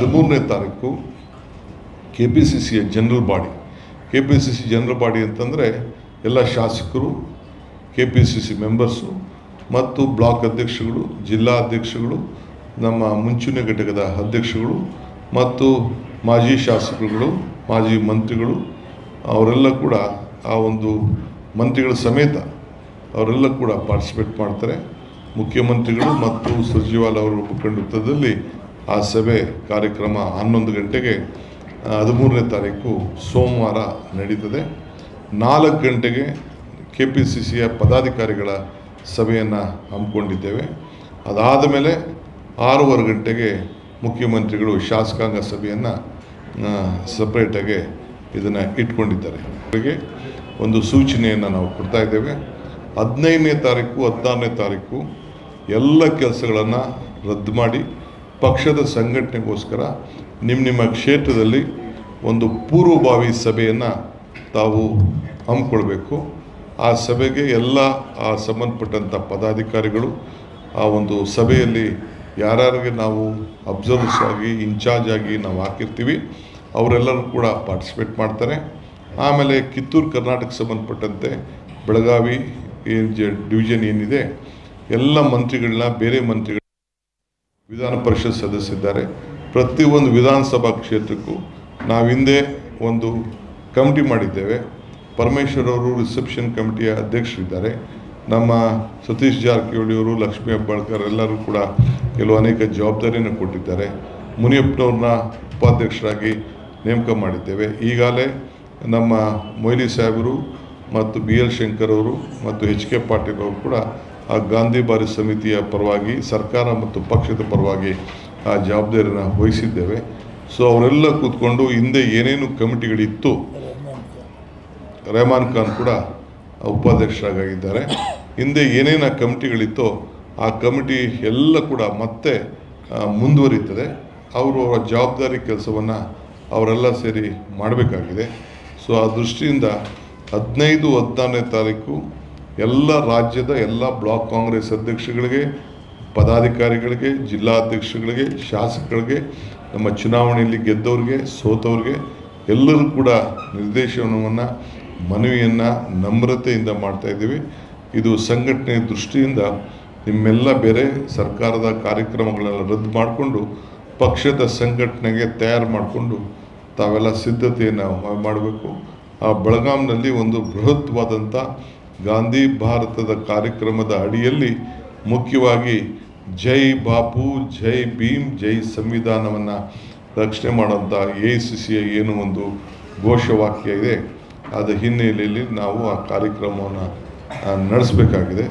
ಹದಿಮೂರನೇ ತಾರೀಕು K P C ಸಿಯ general body K P C C general body ಅಂತಂದರೆ ಎಲ್ಲ ಶಾಸಕರು K P C C members ಮತ್ತು ಬ್ಲಾಕ್ ಅಧ್ಯಕ್ಷಗಳು, ಜಿಲ್ಲಾ ಅಧ್ಯಕ್ಷಗಳು, ನಮ್ಮ ಮುಂಚೂಣಿ ಘಟಕದ ಅಧ್ಯಕ್ಷಗಳು ಮತ್ತು ಮಾಜಿ ಶಾಸಕರುಗಳು, ಮಾಜಿ ಮಂತ್ರಿಗಳು, ಅವರೆಲ್ಲ ಕೂಡ ಆ ಒಂದು ಮಂತ್ರಿಗಳ ಸಮೇತ ಅವರೆಲ್ಲ ಕೂಡ ಪಾರ್ಟಿಸಿಪೇಟ್ ಮಾಡ್ತಾರೆ. ಮುಖ್ಯಮಂತ್ರಿಗಳು ಮತ್ತು ಸುರ್ಜಿವಾಲ ಅವರ ಮುಖಂಡತ್ವದಲ್ಲಿ ಆ ಸಭೆ ಕಾರ್ಯಕ್ರಮ ಹನ್ನೊಂದು ಗಂಟೆಗೆ ಹದಿಮೂರನೇ ತಾರೀಕು ಸೋಮವಾರ ನಡೀತದೆ. ನಾಲ್ಕು ಗಂಟೆಗೆ ಕೆ ಪಿ ಸಿ ಸಿಯ ಪದಾಧಿಕಾರಿಗಳ ಸಭೆಯನ್ನು ಹಮ್ಮಿಕೊಂಡಿದ್ದೇವೆ. ಅದಾದ ಮೇಲೆ ಆರೂವರೆ ಗಂಟೆಗೆ ಮುಖ್ಯಮಂತ್ರಿಗಳು ಶಾಸಕಾಂಗ ಸಭೆಯನ್ನು ಸಪ್ರೇಟಾಗಿ ಇದನ್ನು ಇಟ್ಕೊಂಡಿದ್ದಾರೆ. ಅವರಿಗೆ ಒಂದು ಸೂಚನೆಯನ್ನು ನಾವು ಕೊಡ್ತಾ ಇದ್ದೇವೆ. ಹದಿನೈದನೇ ತಾರೀಕು, ಹದಿನಾರನೇ ತಾರೀಕು ಎಲ್ಲ ಕೆಲಸಗಳನ್ನು ರದ್ದು ಮಾಡಿ ಪಕ್ಷದ ಸಂಘಟನೆಗೋಸ್ಕರ ನಿಮ್ಮ ನಿಮ್ಮ ಕ್ಷೇತ್ರದಲ್ಲಿ ಒಂದು ಪೂರ್ವಭಾವಿ ಸಭೆಯನ್ನು ತಾವು ಹಮ್ಮಿಕೊಳ್ಬೇಕು. ಆ ಸಭೆಗೆ ಎಲ್ಲ, ಆ ಸಂಬಂಧಪಟ್ಟಂಥ ಪದಾಧಿಕಾರಿಗಳು ಆ ಒಂದು ಸಭೆಯಲ್ಲಿ ಯಾರ್ಯಾರಿಗೆ ನಾವು ಅಬ್ಸರ್ವರ್ಸ್ ಆಗಿ ಇನ್ಚಾರ್ಜ್ ಆಗಿ ನಾವು ಹಾಕಿರ್ತೀವಿ, ಅವರೆಲ್ಲರೂ ಕೂಡ ಪಾರ್ಟಿಸಿಪೇಟ್ ಮಾಡ್ತಾರೆ. ಆಮೇಲೆ ಕಿತ್ತೂರು ಕರ್ನಾಟಕ ಸಂಬಂಧಪಟ್ಟಂತೆ ಬೆಳಗಾವಿ ಏನು ಜ ಡಿವಿಷನ್ ಏನಿದೆ, ಎಲ್ಲ ಮಂತ್ರಿಗಳನ್ನ, ಬೇರೆ ಮಂತ್ರಿಗಳು ವಿಧಾನ ಪರಿಷತ್ ಸದಸ್ಯರಿದ್ದಾರೆ ಪ್ರತಿಯೊಂದು ವಿಧಾನಸಭಾ ಕ್ಷೇತ್ರಕ್ಕೂ ನಾವು ಹಿಂದೆ ಒಂದು ಕಮಿಟಿ ಮಾಡಿದ್ದೇವೆ. ಪರಮೇಶ್ವರ್ ಅವರು ರಿಸೆಪ್ಷನ್ ಕಮಿಟಿಯ ಅಧ್ಯಕ್ಷರಿದ್ದಾರೆ. ನಮ್ಮ ಸತೀಶ್ ಜಾರಕಿಹೊಳಿ ಅವರು, ಲಕ್ಷ್ಮೀ ಹೆಬ್ಬಾಳ್ಕರ್ ಎಲ್ಲರೂ ಕೂಡ ಕೆಲವು ಅನೇಕ ಜವಾಬ್ದಾರಿಯನ್ನು ಕೊಟ್ಟಿದ್ದಾರೆ. ಮುನಿಯಪ್ಪನವ್ರನ್ನ ಉಪಾಧ್ಯಕ್ಷರಾಗಿ ನೇಮಕ ಮಾಡಿದ್ದೇವೆ. ಈಗಾಗಲೇ ನಮ್ಮ ಮೊಯ್ಲಿ ಸಾಹೇಬರು ಮತ್ತು ಬಿ ಎಲ್ ಶಂಕರ್ ಅವರು ಮತ್ತು ಎಚ್ ಕೆ ಪಾಟೀಲ್ ಅವರು ಕೂಡ ಆ ಗಾಂಧಿ ಬಾರಿ ಸಮಿತಿಯ ಪರವಾಗಿ, ಸರ್ಕಾರ ಮತ್ತು ಪಕ್ಷದ ಪರವಾಗಿ ಆ ಜವಾಬ್ದಾರಿಯನ್ನು ವಹಿಸಿದ್ದೇವೆ. ಸೊ ಅವರೆಲ್ಲ ಕೂತ್ಕೊಂಡು ಹಿಂದೆ ಏನೇನು ಕಮಿಟಿಗಳಿತ್ತು, ರೆಹಮಾನ್ ಖಾನ್ ಕೂಡ ಉಪಾಧ್ಯಕ್ಷರಾಗಿದ್ದಾರೆ. ಹಿಂದೆ ಏನೇನು ಆ ಕಮಿಟಿಗಳಿತ್ತೋ, ಆ ಕಮಿಟಿ ಎಲ್ಲ ಕೂಡ ಮತ್ತೆ ಮುಂದುವರಿತದೆ. ಅವರು ಅವರ ಜವಾಬ್ದಾರಿ ಕೆಲಸವನ್ನು ಅವರೆಲ್ಲ ಸೇರಿ ಮಾಡಬೇಕಾಗಿದೆ. ಸೊ ಆ ದೃಷ್ಟಿಯಿಂದ ಹದಿನೈದು, ಹದಿನಾರನೇ ತಾರೀಕು ಎಲ್ಲ ರಾಜ್ಯದ ಎಲ್ಲ ಬ್ಲಾಕ್ ಕಾಂಗ್ರೆಸ್ ಅಧ್ಯಕ್ಷಗಳಿಗೆ, ಪದಾಧಿಕಾರಿಗಳಿಗೆ, ಜಿಲ್ಲಾಧ್ಯಕ್ಷಗಳಿಗೆ, ಶಾಸಕರಿಗೆ, ನಮ್ಮ ಚುನಾವಣೆಯಲ್ಲಿ ಗೆದ್ದವ್ರಿಗೆ, ಸೋತವ್ರಿಗೆ ಎಲ್ಲರೂ ಕೂಡ ನಿರ್ದೇಶನವನ್ನು, ಮನವಿಯನ್ನು ನಮ್ರತೆಯಿಂದ ಮಾಡ್ತಾ ಇದ್ದೀವಿ. ಇದು ಸಂಘಟನೆ ದೃಷ್ಟಿಯಿಂದ ನಿಮ್ಮೆಲ್ಲ ಬೇರೆ ಸರ್ಕಾರದ ಕಾರ್ಯಕ್ರಮಗಳೆಲ್ಲ ರದ್ದು ಮಾಡಿಕೊಂಡು, ಪಕ್ಷದ ಸಂಘಟನೆಗೆ ತಯಾರು ಮಾಡಿಕೊಂಡು ತಾವೆಲ್ಲ ಸಿದ್ಧತೆಯನ್ನು ಮಾಡಬೇಕು. ಆ ಬೆಳಗಾಂನಲ್ಲಿ ಒಂದು ಬೃಹತ್ವಾದಂಥ ಗಾಂಧಿ ಭಾರತದ ಕಾರ್ಯಕ್ರಮದ ಅಡಿಯಲ್ಲಿ ಮುಖ್ಯವಾಗಿ ಜೈ ಬಾಪು, ಜೈ ಭೀಮ್, ಜೈ ಸಂವಿಧಾನವನ್ನು ರಕ್ಷಣೆ ಮಾಡುವಂಥ ಎ ಸಿ ಸಿಯ ಏನು ಒಂದು ಘೋಷವಾಕ್ಯ ಇದೆ. ಅದರ ಹಿನ್ನೆಲೆಯಲ್ಲಿ ನಾವು ಆ ಕಾರ್ಯಕ್ರಮವನ್ನು ನಡೆಸಬೇಕಾಗಿದೆ.